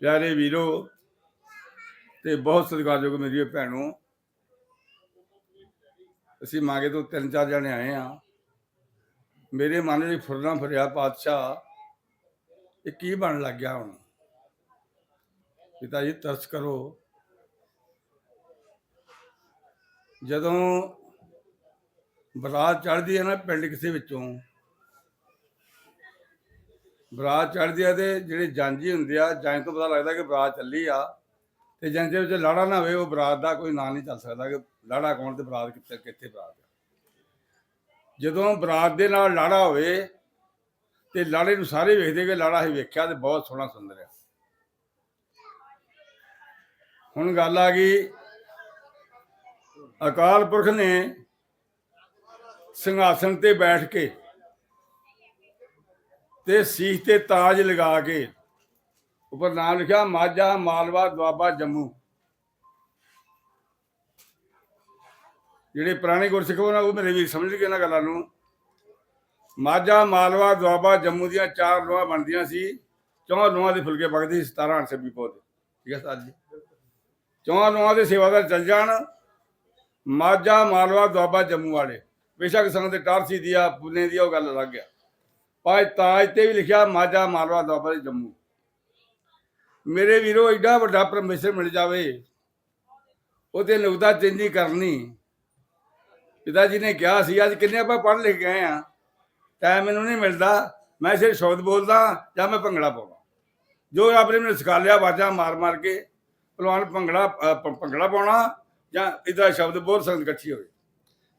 ਪਿਆਰੇ ਵੀਰੋ, ਤੇ ਬਹੁਤ ਸਤਿਕਾਰਯੋਗ ਮੇਰੀ ਭੈਣੋ। ਅਸੀਂ ਮਾਗੇ ਤੋਂ ਤਿੰਨ ਚਾਰ ਜਣੇ ਆਏ ਆ ਮੇਰੇ ਮਨ ਵਿੱਚ ਫੁਰਨਾ ਫਰਿਆ ਪਾਤਸ਼ਾਹ, ਇਹ ਕੀ ਬਣ ਲੱਗ ਗਿਆ ਹੁਣ? ਪਿਤਾ ਜੀ, ਤਰਸ ਕਰੋ। ਜਦੋਂ ਬਰਾਤ ਚੜ੍ਹਦੀ ਹੈ ਨਾ ਪਿੰਡ ਕਿਸੇ ਵਿੱਚੋਂ ਬਰਾਤ ਚੜ੍ਹਦੀ ਆ ਤੇ ਜਿਹੜੇ ਜਾਂਜੀ ਹੁੰਦੇ ਆ ਜਾਂ ਤੋਂ ਪਤਾ ਲੱਗਦਾ ਕਿ ਬਰਾਤ ਚੱਲੀ ਆ। ਤੇ ਜਾਂਜੇ ਵਿੱਚ ਲਾੜਾ ਨਾ ਹੋਵੇ, ਉਹ ਬਰਾਤ ਦਾ ਕੋਈ ਨਾਂ ਨਹੀਂ ਚੱਲ ਸਕਦਾ ਕਿ ਲਾੜਾ ਕੌਣ ਤੇ ਬਰਾਤ ਕਿੱਥੇ ਕਿੱਥੇ ਬਰਾਤ ਜਦੋਂ ਬਰਾਤ ਦੇ ਨਾਲ ਲਾੜਾ ਹੋਵੇ, ਤੇ ਲਾੜੇ ਨੂੰ ਸਾਰੇ ਵੇਖਦੇ ਕਿ ਲਾੜਾ ਹੀ ਵੇਖਿਆ ਤੇ ਬਹੁਤ ਸੋਹਣਾ ਸੁੰਦਰ ਆ। ਹੁਣ ਗੱਲ ਆ ਗਈ, ਅਕਾਲ ਪੁਰਖ ਨੇ ਸਿੰਘਾਸਣ ਤੇ ਬੈਠ ਕੇ ਤੇ ਸੀਸ ਤੇ ਤਾਜ ਲਗਾ ਕੇ। ਉੱਪਰ ਨਾਮ ਲਿਖਿਆ ਮਾਝਾ ਮਾਲਵਾ ਦੁਆਬਾ ਜੰਮੂ। ਜਿਹੜੇ ਪੁਰਾਣੇ ਗੁਰਸਿੱਖ ਉਹਨਾਂ ਉਹ ਮੇਰੇ ਵੀਰ ਸਮਝ ਗਏ ਇਹਨਾਂ ਗੱਲਾਂ ਨੂੰ। ਮਾਝਾ ਮਾਲਵਾ ਦੁਆਬਾ ਜੰਮੂ ਦੀਆਂ ਚਾਰ ਲੋਹਾਂ ਬਣਦੀਆਂ ਸੀ। ਚੌਂ ਲੋਹਾਂ ਦੇ ਫੁਲਕੇ ਪਕਦੇ ਸੀ 17 26 ਪੌਦੇ। ਠੀਕ ਹੈ ਸਰ ਜੀ। ਚੌਂ ਲੋਹਾਂ ਦੇ ਸੇਵਾਦਾਰ ਚੱਲ ਜਾਣ। ਮਾਝਾ ਮਾਲਵਾ ਦੁਆਬਾ ਜੰਮੂ ਵਾਲੇ। ਬੇਸ਼ੱਕ ਸੰਗ ਦੇ ਟਾਰਸੀ ਦੀ ਆ ਪੁਨੇ ਦੀ ਆ, ਉਹ ਗੱਲ ਅਲੱਗ ਗਿਆ ਪਾਜ ਤਾਜ ਤੇ ਵੀ ਲਿਖਿਆ, ਮਾਝਾ ਮਾਲਵਾ ਦੁਆਬਾ ਜੰਮੂ। ਮੇਰੇ ਵੀਰੋ, ਐਡਾ ਵੱਡਾ ਪਰਮੇਸ਼ਰ ਮਿਲ ਜਾਵੇ, ਉਹਦੇ ਨੁਕਤਾ ਚੇਂਜੀ ਕਰਨੀ। ਪਿਤਾ ਜੀ ਨੇ ਕਿਹਾ ਸੀ, ਅੱਜ ਕਿੰਨੇ ਆਪਾਂ ਪੜ੍ਹ ਲਿਖ ਗਏ ਆ ਟਾਈਮ ਮੈਨੂੰ ਨਹੀਂ ਮਿਲਦਾ, ਮੈਂ ਸਿਰ ਸ਼ਬਦ ਬੋਲਦਾ ਜਾਂ ਮੈਂ ਭੰਗੜਾ ਪਾਉਂਦਾ। ਜੋ ਰੱਬ ਨੇ ਮੈਨੂੰ ਸਿਖਾ ਲਿਆ ਬਾਜਾਂ ਮਾਰ ਮਾਰ ਕੇ ਪਹਿਲਵਾਨ ਭੰਗੜਾ ਭੰਗੜਾ ਪਾਉਣਾ ਜਾਂ ਇਦਾਂ ਸ਼ਬਦ ਬੋਲ ਸੰਗਤ ਇਕੱਠੀ ਹੋਵੇ।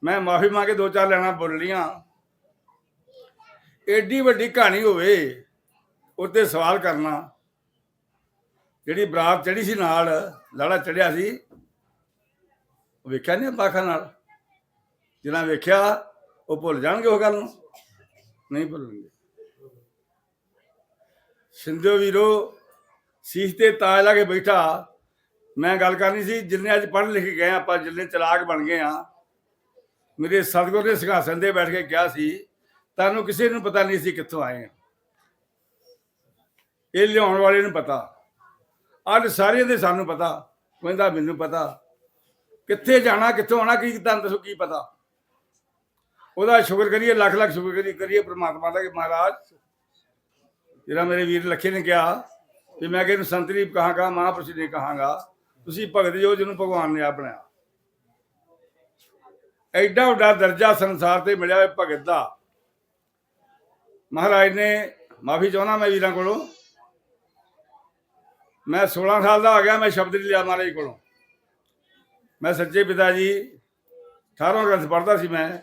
ਮੈਂ ਮਾਫੀ ਮੰਗ ਕੇ ਦੋ ਚਾਰ ਲੈਣਾ ਬੋਲ ਲੀਆਂ ਐਡੀ ਵੱਡੀ ਕਹਾਣੀ ਹੋਵੇ, ਉੱਤੇ ਸਵਾਲ ਕਰਨਾ। ਜਿਹੜੀ ਬਰਾਤ ਚੜੀ ਸੀ ਨਾਲ, ਲਾੜਾ ਚੜਿਆ ਸੀ, ਉਹ ਵੇਖਿਆ ਨਹੀਂ ਅੱਖਾਂ ਨਾਲ? ਜਿਹਨਾਂ ਵੇਖਿਆ, ਉਹ ਭੁੱਲ ਜਾਣਗੇ ਉਹ ਗੱਲ ਨੂੰ? ਨਹੀਂ ਭੁੱਲਣਗੇ। ਸਿੰਧਿਓ ਵੀਰੋ, ਸੀਸ ਤੇ ਤਾਜ ਲਾ ਕੇ ਬੈਠਾ। ਮੈਂ ਗੱਲ ਕਰਨੀ ਸੀ, ਜਿੰਨੇ ਅੱਜ ਪੜ੍ਹ ਲਿਖ ਗਏ ਆਪਾਂ ਜਿੰਨੇ ਚਲਾਕ ਬਣ ਗਏ ਆ, ਮੇਰੇ ਸਤਿਗੁਰ ਨੇ ਸਿੰਘਾਸਨ ਦੇ ਬੈਠ ਕੇ ਕਿਹਾ ਸੀ ਤੁਹਾਨੂੰ ਕਿਸੇ ਨੂੰ ਪਤਾ ਨਹੀਂ ਸੀ ਕਿੱਥੋਂ ਆਏ ਆ ਇਹ ਲਿਆਉਣ ਵਾਲੇ ਨੂੰ ਪਤਾ। ਅੱਜ ਸਾਰਿਆਂ ਦੇ ਸਾਨੂੰ ਪਤਾ, ਕਹਿੰਦਾ ਮੈਨੂੰ ਪਤਾ। ਕਿੱਥੇ ਜਾਣਾ, ਕਿੱਥੋਂ ਆਉਣਾ, ਕੀ ਤੁਹਾਨੂੰ ਦੱਸੋ, ਕੀ ਪਤਾ? ਉਹਦਾ ਸ਼ੁਕਰ ਕਰੀਏ, ਲੱਖ ਲੱਖ ਸ਼ੁਕਰ ਕਰੀਏ ਕਰੀਏ ਪ੍ਰਮਾਤਮਾ ਦਾ ਕਿ ਮਹਾਰਾਜ, ਜਿਹੜਾ ਮੇਰੇ ਵੀਰ ਲੱਖੇ ਨੇ ਕਿਹਾ ਕਿ ਮੈਂ ਕਿ ਸੰਤਰੀ ਕਹਾਂਗਾ, ਮਹਾਂਪੁਰਸ਼ ਨੇ ਕਹਾਂਗਾ, ਤੁਸੀਂ ਭਗਤ ਜੋ ਜਿਹਨੂੰ ਭਗਵਾਨ ਨੇ ਆ ਬਣਾਇਆ ਐਡਾ ਵੱਡਾ ਦਰਜਾ ਸੰਸਾਰ ਤੇ ਮਿਲਿਆ ਹੋਇਆ ਭਗਤ ਦਾ। ਮਹਾਰਾਜ ਨੇ ਮਾਫੀ ਚਾਹਣਾ ਮੈਂ ਵੀਰਾਂ ਕੋਲੋਂ। ਮੈਂ 16 ਸਾਲ ਦਾ ਆ ਗਿਆ, ਮੈਂ ਸ਼ਬਦ ਨਹੀਂ ਲਿਆ ਮਹਾਰਾਜ ਕੋਲੋਂ। ਮੈਂ ਸੱਚੇ ਪਿਤਾ ਜੀ 18 ਗ੍ਰੰਥ ਪੜਦਾ ਸੀ ਮੈਂ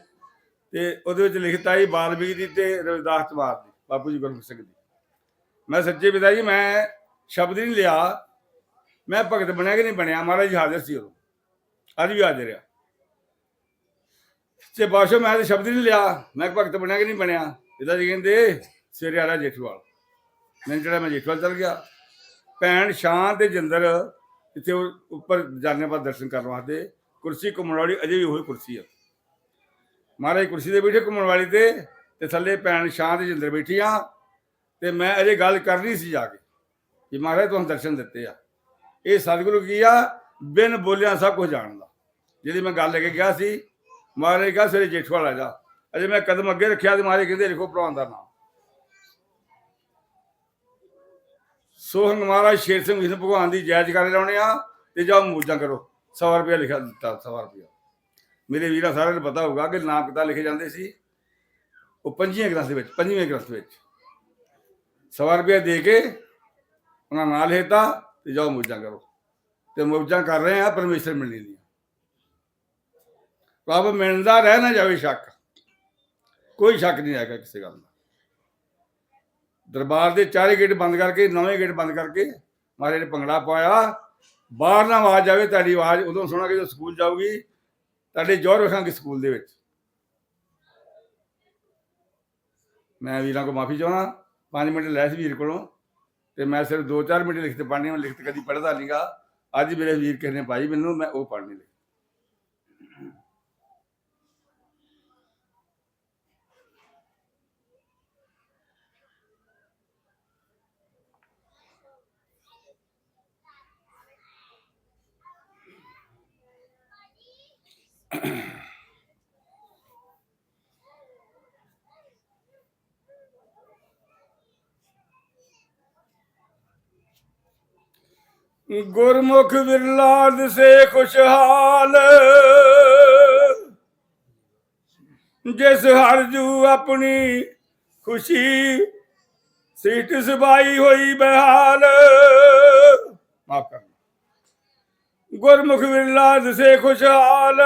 ਤੇ ਉਹਦੇ ਵਿੱਚ ਲਿਖਤਾ ਸੀ ਬਾਲਮੀਕ ਦੀ ਤੇ ਰਵਿਦਾਸ ਕੁਮਾਰ ਦੀ, ਬਾਪੂ ਜੀ ਗੁਰਮੁਖ ਸਿੰਘ ਦੀ। ਮੈਂ ਸੱਚੇ ਪਿਤਾ ਜੀ, ਮੈਂ ਸ਼ਬਦ ਨਹੀਂ ਲਿਆ, ਮੈਂ ਭਗਤ ਬਣਿਆ ਕਿ ਨਹੀਂ ਬਣਿਆ, ਮਹਾਰਾਜ ਜੀ ਹਾਜ਼ਰ ਸੀ ਉਦੋਂ। ਅੱਜ ਵੀ ਹਾਜ਼ਰ ਆ। ਤੇ ਬਾਸ਼ੋ ਮੈਂ ਤੇ ਸ਼ਬਦ ਨਹੀਂ ਲਿਆ, ਮੈਂ ਭਗਤ ਬਣਿਆ ਕਿ ਨਹੀਂ ਬਣਿਆ। ਇਹਦਾ ਜੀ ਕਹਿੰਦੇ? ਸਵੇਰੇ ਆਲਾ ਜੇਠਵਾਲ। ਮੈਂ ਜਿਹੜਾ ਮੈਂ ਜੇਠਵਾਲ ਚਲ ਗਿਆ। ਭੈਣ ਸ਼ਾਂ ਤੇ ਜਿੰਦਰ, ਇੱਥੇ ਉੱਪਰ ਜਾਣੇ ਬਾਅਦ ਦਰਸ਼ਨ ਕਰਨ ਵਾਸਤੇ ਕੁਰਸੀ ਘੁੰਮਣ ਵਾਲੀ ਅਜੇ ਵੀ ਉਹੀ ਕੁਰਸੀ ਆ। ਮਹਾਰਾਜ ਕੁਰਸੀ ਤੇ ਬੈਠੇ ਘੁੰਮਣ ਵਾਲੀ ਤੇ ਤੇ ਥੱਲੇ ਭੈਣ ਸ਼ਾਂ ਤੇ ਜਿੰਦਰ ਬੈਠੀ ਆ, ਤੇ ਮੈਂ ਅਜੇ ਗੱਲ ਕਰਨੀ ਸੀ ਜਾ ਕੇ ਕਿ ਮਹਾਰਾਜ ਤੁਹਾਨੂੰ ਦਰਸ਼ਨ ਦਿੱਤੇ ਆ। ਇਹ ਸਤਿਗੁਰੂ ਕੀ ਆ? ਬਿਨ ਬੋਲਿਆ ਸਭ ਕੁਝ ਜਾਣਦਾ। ਜਿਹੜੀ ਮੈਂ ਗੱਲ ਲੈ ਕੇ ਗਿਆ ਸੀ, ਮਹਾਰਾਜ ਕਹਾ, ਸਵੇਰੇ ਜੇਠਵਾਲ ਆ ਜਾ। ਅਜੇ ਮੈਂ ਕਦਮ ਅੱਗੇ ਰੱਖਿਆ ਤੇ ਮਾਰੇ ਕਹਿੰਦੇ ਲਿਖੋ ਭਲਵਾਨ ਦਾ ਨਾਮ। ਸੋਹਣ ਮਹਾਰਾਜ ਸ਼ੇਰ ਸਿੰਘ ਵਿਸ਼ਨ ਭਗਵਾਨ ਦੀ ਜੈ ਜਕਾਰੇ ਲਾਉਣੇ ਆ ਤੇ ਜਾਓ ਮੂਜਾਂ ਕਰੋ। 100 ਰੁਪਇਆ ਲਿਖਿਆ ਦਿੱਤਾ 100 ਰੁਪਇਆ। ਮੇਰੇ ਵੀਰਾਂ ਸਾਰਿਆਂ ਨੂੰ ਪਤਾ ਹੋਊਗਾ ਕਿ ਨਾਮ ਕਿੱਦਾਂ ਲਿਖੇ ਜਾਂਦੇ ਸੀ। ਉਹ ਪੰਜੀਆਂ ਗ੍ਰੰਥ ਦੇ ਵਿੱਚ, ਪੰਜਵੀਂ ਗ੍ਰੰਥ ਵਿੱਚ। 100 ਰੁਪਇਆ ਦੇ ਕੇ ਉਹਨਾਂ ਨਾਲ ਲਿਖਤਾ ਤੇ ਜਾਓ ਮੂਜਾਂ ਕਰੋ। ਤੇ ਮੌਜਾਂ ਕਰ ਰਹੇ ਆ, ਪਰਮੇਸ਼ਰ ਮਿਲਣੀ ਦੀਆਂ ਰੱਬ ਮਿਲਦਾ ਰਹਿ ਨਾ ਜਾਵੇ ਸ਼ੱਕ। ਕੋਈ ਸ਼ੱਕ ਨਹੀਂ ਹੈਗਾ ਕਿਸੇ ਗੱਲ ਦਾ। ਦਰਬਾਰ ਦੇ ਚਾਰੇ ਗੇਟ ਬੰਦ ਕਰਕੇ, ਨਵੇਂ ਗੇਟ ਬੰਦ ਕਰਕੇ ਮਹਾਰਾਜ ਨੇ ਭੰਗੜਾ ਪਾਇਆ। ਬਾਹਰ ਨਾ ਆਵਾਜ਼ ਆਵੇ ਤੁਹਾਡੀ ਆਵਾਜ਼ ਉਦੋਂ ਸੁਣਾਂਗੇ ਜਦੋਂ ਸਕੂਲ ਜਾਊਗੀ। ਤੁਹਾਡੇ ਜੋਰ ਰੱਖਾਂਗੇ ਸਕੂਲ ਦੇ ਵਿੱਚ। ਮੈਂ ਵੀਰਾਂ ਕੋ ਮਾਫੀ ਚਾਹਣਾ 5 ਮਿੰਟ ਲੈ ਸੀ ਵੀਰ ਕੋਲੋਂ ਤੇ ਮੈਂ ਸਿਰਫ 2-4 ਮਿੰਟ ਲਿਖਤ ਪੜ੍ਹਨੀ ਮੈਂ ਲਿਖਤ ਕਦੀ ਪੜ੍ਹਦਾ ਨਹੀਂਗਾ ਅੱਜ ਮੇਰੇ ਵੀਰ ਕਿਸੇ ਨੇ ਪਾਈ ਮੈਨੂੰ, ਮੈਂ ਉਹ ਪੜ੍ਹਨੀ ਲਈ ਗੁਰਮੁਖ ਵਿਰਲਾ ਦਿਸੇ ਖੁਸ਼ਹਾਲ। ਜਿਸ ਹਰਜੂ ਆਪਣੀ ਖੁਸ਼ੀ ਸੀਟ ਸਬਾਈ ਹੋਈ ਬਹਾਲ। ਮਾਫ ਕਰਨਾ ਗੁਰਮੁਖ ਵਿਰਲਾ ਦਿਸੇ ਖੁਸ਼ਹਾਲ।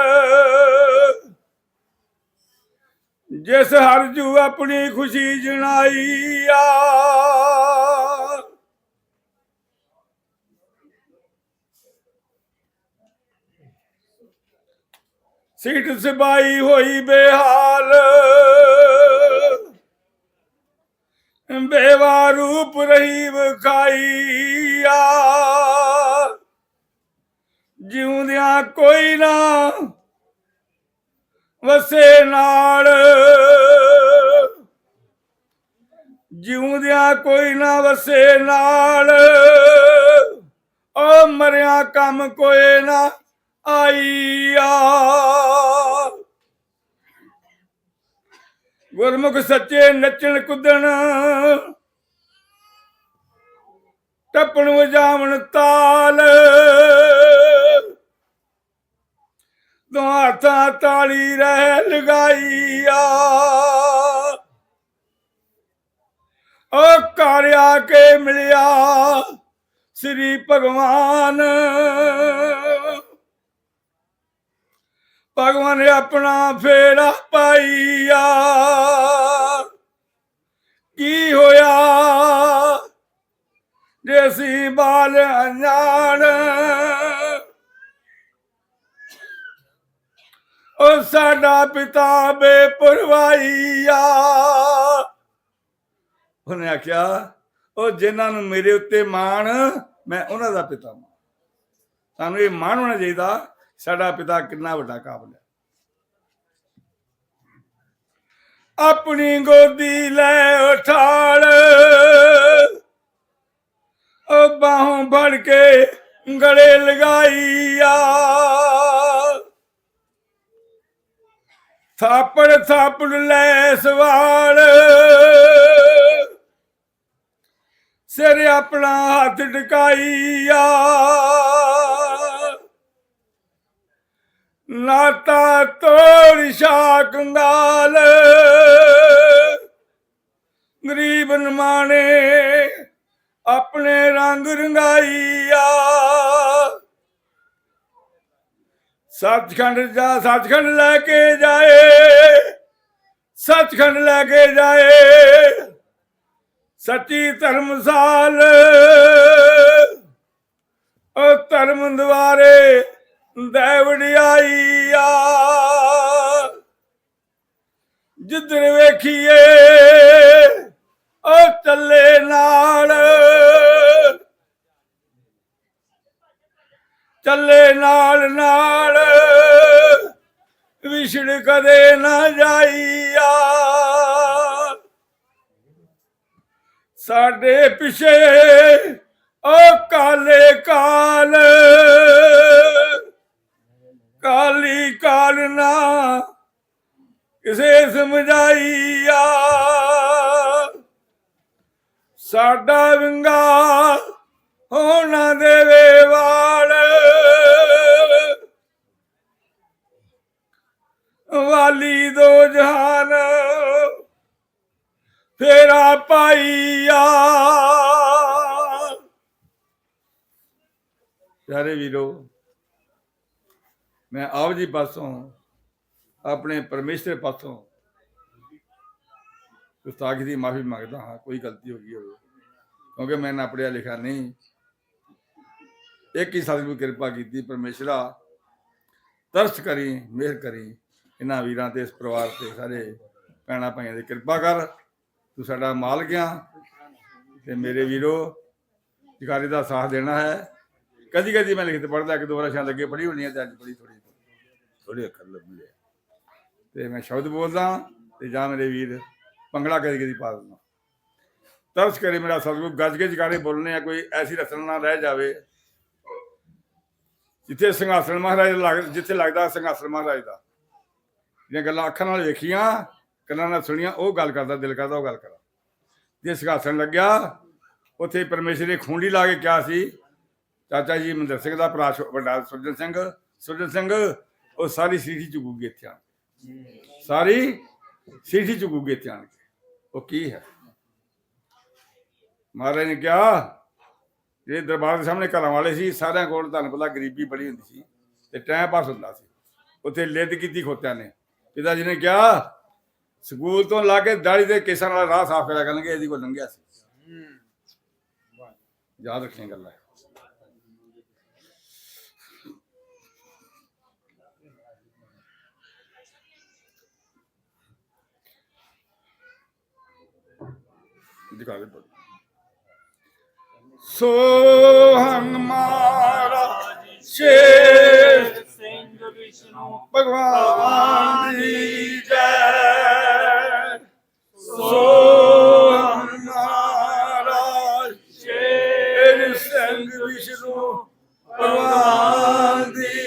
ਜਿਸ ਹਰ ਜੂ ਆਪਣੀ ਖੁਸ਼ੀ ਜਣਾਈ ਆ ਸੀਟ ਸਬਾਈ ਹੋਈ ਬੇਹਾਲ। ਬੇਵਾ ਰੂਪ ਰਹੀ ਵਿਖਾਈਆ ਜਿਉਂਦਿਆਂ ਕੋਈ ਨਾ ਵਸੇ ਨਾਲ। ਜਿਉਂਦਿਆਂ ਕੋਈ ਨਾ ਵਸੇ ਨਾਲ। ਓ ਮਰਿਆ ਕੰਮ ਕੋਈ ਨਾ ਆਈਆ। ਗੁਰਮੁਖ ਸੱਚੇ ਨੱਚਣ ਕੁੱਦਣ, ਟੱਪਣ ਵਜਾਵਣ ਤਾਲ। ਹੱਥਾਂ ਤਾਲੀ ਰਹਿ ਲਗਾਈਆ। ਓ ਘਰ ਕੇ ਮਿਲਿਆ ਸ੍ਰੀ ਭਗਵਾਨ। ਭਗਵਾਨ ਨੇ ਆਪਣਾ ਫੇਰਾ ਪਾਈਆ। ਕੀ ਹੋਇਆ? ਜੇ ਅਸੀਂ ਬਾਲ ਅਣਜਾਣ ਉਹ ਸਾਡਾ ਪਿਤਾ ਬੇਪਰਵਾਹੀਆ ਉਹਨੇ ਆਖਿਆ ਉਹ ਜਿਨ੍ਹਾਂ ਨੂੰ ਮੇਰੇ ਉੱਤੇ ਮਾਣ, ਮੈਂ ਉਹਨਾਂ ਦਾ ਪਿਤਾ ਮਾਂ ਸਾਨੂੰ ਇਹ ਮਾਣ ਹੋਣਾ ਚਾਹੀਦਾ, ਸਾਡਾ ਪਿਤਾ ਕਿੰਨਾ ਵੱਡਾ ਕਾਬਲ ਹੈ। ਆਪਣੀ ਗੋਦੀ ਲੈ ਉਠਾਲ। ਉਹ ਬਾਹੋਂ ਫੜ ਕੇ ਗਲੇ ਲਗਾਈਆ ਥਾਪੜ ਥਾਪੜ ਲੈ ਸਵਾਲ। ਸਿਰ ਆਪਣਾ ਹੱਥ ਟਿਕਾਈਆ ਨਾਤਾ ਤੋੜ ਸ਼ਾਕੰਗਾਲ ਗਰੀਬ ਨਮਾਣੇ ਆਪਣੇ ਰੰਗ ਰੰਗਾਈਆ ਸੱਚਖੰਡ ਜਾ ਸੱਚਖੰਡ ਲੈ ਕੇ ਜਾਏ, ਸੱਚਖੰਡ ਲੈ ਕੇ ਜਾਏ। ਸੱਚੀ ਧਰਮਸਾਲ ਓ ਧਰਮ ਦੁਆਰੇ ਆ ਜਿੱਧਰ ਵੇਖੀਏ ਕਦੇ ਨਾ ਜਾਈਆ ਸਾਡੇ ਪਿਛੇ ਓ ਕਾਲੇ। ਕਾਲ ਕਾਲੀ ਕਾਲ ਨਾ ਕਿਸੇ ਸਮਝਾਈਆ ਸਾਡਾ ਵਿੰਗਾ ਹੋਣਾ ਦੇਵੇ ਵਾਲ। ਵਾਲੀ ਦੋ ਜਹਾਨ। ਫੇਰਾ ਪਾਈਆ ਪਿਆਰੇ ਵੀਰੋ, ਮੈਂ ਆਪ ਜੀ ਪਾਸੋਂ, ਆਪਣੇ ਪਰਮੇਸ਼ਰ ਪਾਸੋਂ ਗੁਸਤਾਖੀ ਦੀ ਮਾਫੀ ਮੰਗਦਾ ਹਾਂ, ਕੋਈ ਗਲਤੀ ਹੋ ਗਈ ਹੋਵੇ। ਕਿਉਂਕਿ ਮੈਂ ਨਾ ਪੜਿਆ ਲਿਖਿਆ ਨਹੀਂ। ਇੱਕ ਹੀ ਸਤਿਗੁਰੂ ਕਿਰਪਾ ਕੀਤੀ ਪਰਮੇਸ਼ਰਾ ਤਰਸ ਕਰੀ, ਮਿਹਰ ਕਰੀ। ਇਹਨਾਂ ਵੀਰਾਂ ਤੇ ਇਸ ਪਰਿਵਾਰ ਤੇ ਸਾਰੇ ਭੈਣਾਂ ਭਾਈਆਂ ਦੀ ਕਿਰਪਾ ਕਰ। ਤੂੰ ਸਾਡਾ ਮਾਲਕ ਆ ਤੇ ਮੇਰੇ ਵੀਰੋ ਜਗਾਰੀ ਦਾ ਸਾਥ ਦੇਣਾ ਹੈ। ਕਦੀ ਕਦੀ ਮੈਂ ਲਿਖਤ ਪੜਦਾ ਇੱਕ ਦੋ ਵਾਰ ਸ਼ਾਇਦ ਅੱਗੇ ਪੜ੍ਹੀ ਹੋਣੀ ਹੈ ਤੇ ਅੱਜ ਪੜ੍ਹੀ ਥੋੜੀ ਥੋੜੇ ਅੱਖਰ ਲੱਭੇ ਤੇ ਮੈਂ ਸ਼ਬਦ ਬੋਲਦਾ ਤੇ ਜਾਂ ਮੇਰੇ ਵੀਰ ਭੰਗੜਾ ਕਦੀ ਕਦੀ ਪਾ ਦਿੰਦਾ। ਤਰਸ ਕਰੇ ਮੇਰਾ ਸਤਿਗੁਰੂ ਗੱਜ ਕੇ ਜਗਾਰੇ ਬੋਲਨੇ ਆ ਕੋਈ ਐਸੀ ਰਸਨ ਨਾ ਰਹਿ ਜਾਵੇ। ਜਿੱਥੇ ਸਿੰਘਾਸਣ ਮਹਾਰਾਜ ਲੱਗ ਜਿੱਥੇ ਲੱਗਦਾ ਸਿੰਘਾਸਣ ਮਹਾਰਾਜ ਦਾ। ਜਿਹੜੀਆਂ ਗੱਲਾਂ ਅੱਖਾਂ ਨਾਲ ਵੇਖੀਆਂ, ਕੰਨਾਂ ਨਾਲ ਸੁਣੀਆਂ, ਉਹ ਗੱਲ ਕਰਦਾ, ਦਿਲ ਕਰਦਾ, ਉਹ ਗੱਲ ਕਰਾਂ ਜੇ ਸਿੰਘਾਸਣ ਲੱਗਿਆ, ਉੱਥੇ ਪਰਮੇਸ਼ਰ ਨੇ ਖੁੰਡੀ ਲਾ ਕੇ ਕਿਹਾ ਸੀ, ਚਾਚਾ ਜੀ ਮਨਦਰ ਸਿੰਘ ਦਾ ਭਰਾ ਵੱਡਾ ਸੁਰਜਨ ਸਿੰਘ ਸੁਰਜਨ ਸਿੰਘ, ਉਹ ਸਾਰੀ ਸੀਠੀ ਚੁਗੂਗੀ ਇੱਥੇ ਆਣ ਕੇ। ਸਾਰੀ ਸੀਠੀ ਚੁਗੂਗੀ ਇੱਥੇ ਆਣ ਕੇ। ਉਹ ਕੀ ਹੈ? ਮਹਾਰਾਜ ਨੇ ਕਿਹਾ ਜਿਹੜੇ ਦਰਬਾਰ ਦੇ ਸਾਹਮਣੇ ਘਰਾਂ ਵਾਲੇ ਸੀ, ਸਾਰਿਆਂ ਕੋਲ ਤੁਹਾਨੂੰ ਪਤਾ ਗਰੀਬੀ ਬੜੀ ਹੁੰਦੀ ਸੀ, ਤੇ ਟਾਈਮ ਪਾਸ ਹੁੰਦਾ ਸੀ। ਉੱਥੇ ਲਿੱਦ ਕੀਤੀ ਖੋਤਿਆਂ ਨੇ। ਪਿਤਾ ਜੀ ਨੇ ਕਿਹਾ, ਸਕੂਲ ਤੋਂ ਲਾ ਕੇ ਦਾੜੀ ਦੇ ਕੇਸਾਂ ਨਾਲ ਰਾਹ ਸਾਫ਼ ਕਰਿਆ ਕਰਨਗੇ, ਇਹਦੀ ਕੋਲ ਲੰਘਿਆ ਸੀ। ਯਾਦ ਰੱਖੀਆਂ ਗੱਲਾਂ। ਦਿਖਾ ਦੇ ਸੋ ਹਮਾਰਾ ਸ਼ੇਰ ਸਿੰਘ ਵਿਸ਼ਨੂੰ ਭਗਵਾਨ ਦੀ ਜੈ। ਸੋ ਹਮਾਰਾ ਸ਼ੇਰ ਸਿੰਘ ਵਿਸ਼ਨੂੰ ਭਗਵਾਨ ਦੀ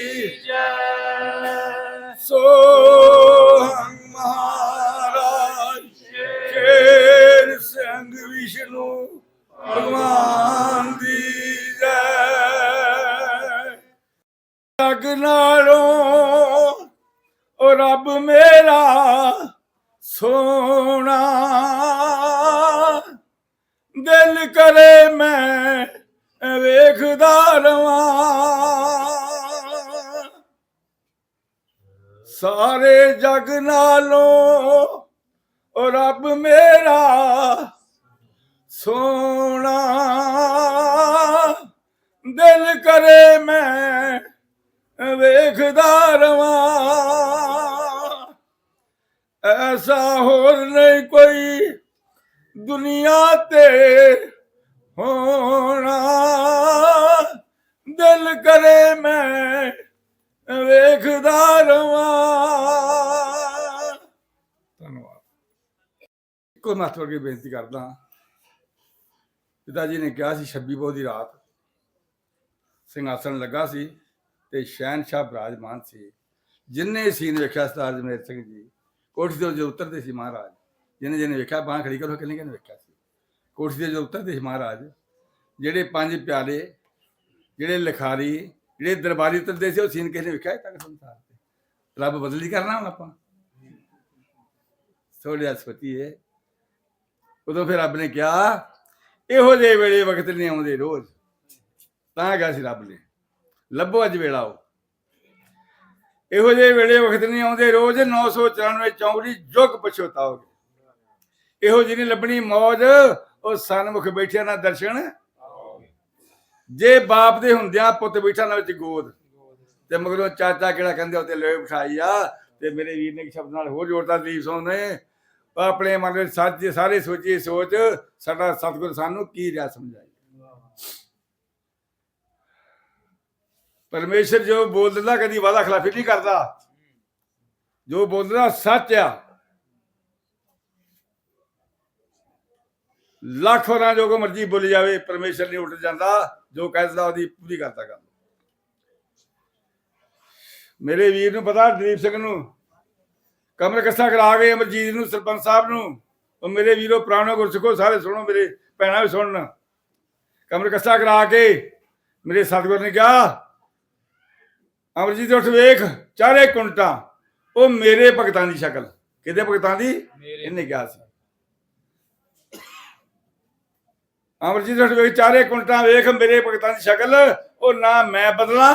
ਰੱਬ ਮੇਰਾ ਸੋਣਾ ਦਿਲ ਕਰੇ ਮੈਂ ਵੇਖਦਾ ਰਵਾਂ। ਸਾਰੇ ਜਗ ਨਾਲੋਂ ਉਹ ਰੱਬ ਮੇਰਾ ਸੋਣਾ ਦਿਲ ਕਰੇ ਮੈਂ ਵੇਖਦਾ ਰਵਾਂ। ਐਸਾ ਹੋਰ ਨਹੀਂ ਕੋਈ ਦੁਨੀਆ ਤੇ ਹੋਣਾ। ਦਿਲ ਕਰੇ ਮੈਂ ਵੇਖਦਾ ਰਵਾਂ। ਧੰਨਵਾਦ। ਇੱਕੋ ਮਹੱਤਵ ਕੀ ਬੇਨਤੀ ਕਰਦਾ ਪਿਤਾ ਜੀ ਨੇ ਕਿਹਾ ਸੀ 26 ਪੋਹ ਦੀ ਰਾਤ। ਸਿੰਘਾਸਣ ਲੱਗਾ ਸੀ। ਤੇ ਸ਼ਹਿਨशाह ਬਿਰਾਜਮਾਨ ਸੀ। ਜਿੰਨੇ ਸੀਨ ਵੇਖਿਆ ਸਰਦਾਰ ਜਮੇਰ ਸਿੰਘ ਜੀ, ਕੋਠੀ ਤੋਂ ਜੋ ਉਤਰਦੇ ਸੀ ਮਹਾਰਾਜ ਜਿਹਨੇ ਜਿਹਨੇ ਵੇਖਿਆ, ਬਾਂਹ ਖੜੀ ਕਰੋ, ਕਿੰਨੇ ਕਿੰਨੇ ਵੇਖਿਆ ਸੀ। ਕੋਠੀ ਦੇ ਜੋ ਉਤਰਦੇ ਸੀ ਮਹਾਰਾਜ, ਜਿਹੜੇ ਪੰਜ ਪਿਆਰੇ ਜਿਹੜੇ ਲਿਖਾਰੀ, ਜਿਹੜੇ ਦਰਬਾਰੀ ਉਤਰਦੇ ਸੀ, ਉਹ ਸੀਨ ਕਿਸੇ ਨੇ ਵੇਖਿਆ ਤੱਕ ਸੰਸਾਰ ਤੇ? ਰੱਬ ਬਦਲੀ ਕਰਨਾ ਹੁਣ ਆਪਾਂ। ਥੋੜੀ ਅਸਪਤੀ ਹੈ ਉਦੋਂ ਫਿਰ ਰੱਬ ਨੇ ਕਿਹਾ, ਇਹੋ ਜਿਹੇ ਵੇਲੇ ਵਕਤ ਨਹੀਂ ਆਉਂਦੇ ਰੋਜ਼। ਤਾਂ ਗਿਆ ਸੀ ਰੱਬ ਨੇ। ਲੱਭੋ ਅੱਜ ਵੇਲਾ ਉਹ। ਇਹੋ ਜਿਹੇ ਵੇਲੇ ਵਕਤ ਨਹੀਂ ਆਉਂਦੇ, ਰੋਜ਼ 994 ਚੌਂਕੜੀ ਜੁਗ ਪਛੋਤਾਓਗੇ ਇਹੋ ਜਿਹੀ ਨਹੀਂ ਲੱਭਣੀ ਮੌਜ, ਉਹ ਸਨਮੁਖ ਬੈਠਿਆ ਨਾ ਦਰਸ਼ਨ। ਜੇ ਬਾਪ ਦੇ ਹੁੰਦਿਆਂ ਪੁੱਤ ਬੈਠਾ ਨਾ ਵਿੱਚ ਗੋਦ। ਤੇ ਮਗਰੋਂ ਚਾਚਾ ਕਿਹੜਾ ਕਹਿੰਦੇ ਉੱਤੇ ਲੋਹੇ ਬਿਠਾਈ ਆ, ਤੇ ਮੇਰੇ ਵੀਰ ਨੇ ਇੱਕ ਸ਼ਬਦ ਨਾਲ ਹੋਰ ਜੋੜਦਾ ਦਲੀਪ ਸਿੰਘ ਆਪਣੇ ਮਨ ਵਿੱਚ ਸੱਚ, ਸਾਰੇ ਸੋਚੀ ਸੋਚ, ਸਾਡਾ ਸਤਿਗੁਰ ਸਾਨੂੰ ਕੀ ਰਿਆ ਸਮਝਾਈ ਪਰਮੇਸ਼ਰ ਜੋ ਬੋਲ ਦਿੰਦਾ ਕਦੀ ਵਾਦਾ ਖਿਲਾਫੀ ਨਹੀਂ ਕਰਦਾ। ਜੋ ਬੋਲਦਾ ਸੱਚ ਆ। ਲੱਖ ਵਾਰਾਂ ਜੋ ਕੋ ਮਰਜ਼ੀ ਬੋਲੀ ਜਾਵੇ, ਪਰਮੇਸ਼ਰ ਨਹੀਂ ਉੱਠ ਜਾਂਦਾ। ਜੋ ਕਹਿੰਦਾ ਉਹਦੀ ਪੂਰੀ ਕਰਦਾ ਗੱਲ ਮੇਰੇ ਵੀਰ ਨੂੰ ਪਤਾ, ਦਲੀਪ ਸਿੰਘ ਨੂੰ। ਕਮਰ ਕੱਸਾ ਕਰਾ ਕੇ ਅਮਰਜੀਤ ਨੂੰ, ਸਰਪੰਚ ਸਾਹਿਬ ਨੂੰ। ਉਹ ਮੇਰੇ ਵੀਰੋ, ਪ੍ਰਾਣੋ ਗੁਰਸਿੱਖੋ, ਸਾਰੇ ਸੁਣੋ ਮੇਰੇ, ਭੈਣਾਂ ਵੀ ਸੁਣਨ। ਕਮਰ ਕੱਸਾ ਕਰਾ ਕੇ ਮੇਰੇ ਸਤਿਗੁਰ ਨੇ ਕਿਹਾ ਅਮਰਜੀਤ ਉੱਠ ਵੇਖ ਚਾਰੇ ਕੁੰਟਾਂ ਉਹ ਮੇਰੇ ਭਗਤਾਂ ਦੀ ਸ਼ਕਲ। ਕਿਹਦੇ ਭਗਤਾਂ ਦੀ? ਇਹਨੇ ਕਿਹਾ ਸੀ। ਅਮਰਜੀਤ ਉੱਠ ਵੇਖ ਚਾਰੇ ਕੁੰਟਾਂ ਵੇਖ ਮੇਰੇ ਭਗਤਾਂ ਦੀ ਸ਼ਕਲ। ਉਹ ਨਾ ਮੈਂ ਬਦਲਾਂ।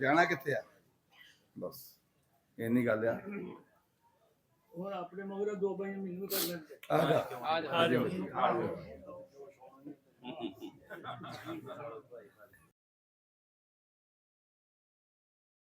ਜਾਣਾ ਕਿੱਥੇ ਆ? ਬਸ ਇੰਨੀ ਗੱਲ ਆ। ਹੁਣ ਆਪਣੇ ਮਗਰ ਦੋ ਬਾਈ ਮੈਨੂੰ ਕਰ ਲੈਂਦੇ। ਆ ਜਾ। ਆ ਜਾਓ